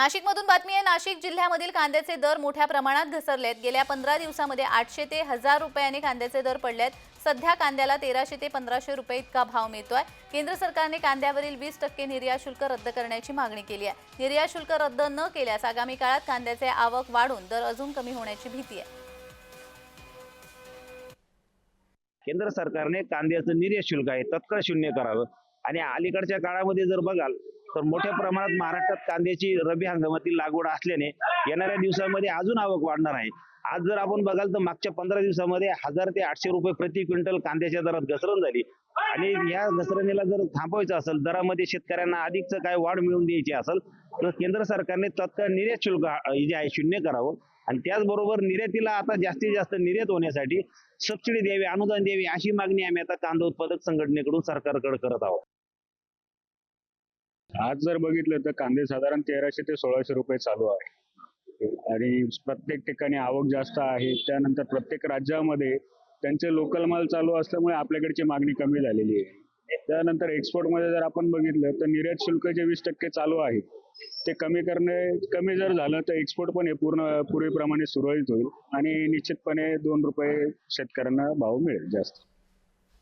नाशिकमधून बातमी आहे नाशिक जिल्ह्यामधील कांद्याचे दर मोठ्या प्रमाणात घसरलेत. गेल्या पंधरा दिवसामध्ये आठशे ते हजार रुपयांनी कांद्याचे दर पडलेत. सध्या कांद्याला तेराशे ते पंधराशे रुपये इतका भाव मिळतोय. केंद्र सरकारने कांद्यावरील वीस टक्के निर्यात शुल्क रद्द करण्याची मागणी केली आहे. निर्यात शुल्क रद्द न केल्यास आगामी काळात कांद्याचे आवक वाढून दर अजून कमी होण्याची भीती आहे. केंद्र सरकारने कांद्याचं निर्यात शुल्क आहे तत्काळ शून्य करावं. आणि अलीकडच्या काळामध्ये जर बघाल तर मोठ्या प्रमाणात महाराष्ट्रात कांद्याची रबी हंगामातील लागवड असल्याने येणाऱ्या दिवसामध्ये अजून आवक वाढणार आहे. आज जर आपण बघाल तर मागच्या पंधरा दिवसामध्ये हजार ते आठशे रुपये प्रति क्विंटल कांद्याच्या दरात घसरण झाली. आणि या घसरणीला जर थांबवायचं असेल दरामध्ये शेतकऱ्यांना अधिकच काय वाढ मिळवून द्यायची असेल तर केंद्र सरकारने तत्काळ निर्यात शुल्क जे आहे शून्य करावं. आणि त्याचबरोबर निर्यातीला आता जास्तीत जास्त निर्यात होण्यासाठी सबसिडी द्यावी अनुदान द्यावी अशी मागणी आम्ही आता कांदा उत्पादक संघटनेकडून सरकारकडे करत आहोत. आज जर बघितलं तर कांदे साधारण तेराशे ते सोळाशे रुपये चालू आहे. आणि प्रत्येक ठिकाणी आवक जास्त आहे. त्यानंतर प्रत्येक राज्यामध्ये त्यांचे लोकल माल चालू असल्यामुळे आपल्याकडची मागणी कमी झालेली आहे. त्यानंतर एक्सपोर्टमध्ये जर आपण बघितलं तर निर्यात शुल्क जे वीस टक्के चालू आहे ते कमी करणे कमी जर झालं तर एक्सपोर्ट पण हे पूर्ण पूर्वीप्रमाणे सुरळीत होईल आणि निश्चितपणे दोन रुपये शेतकऱ्यांना भाव मिळेल जास्त.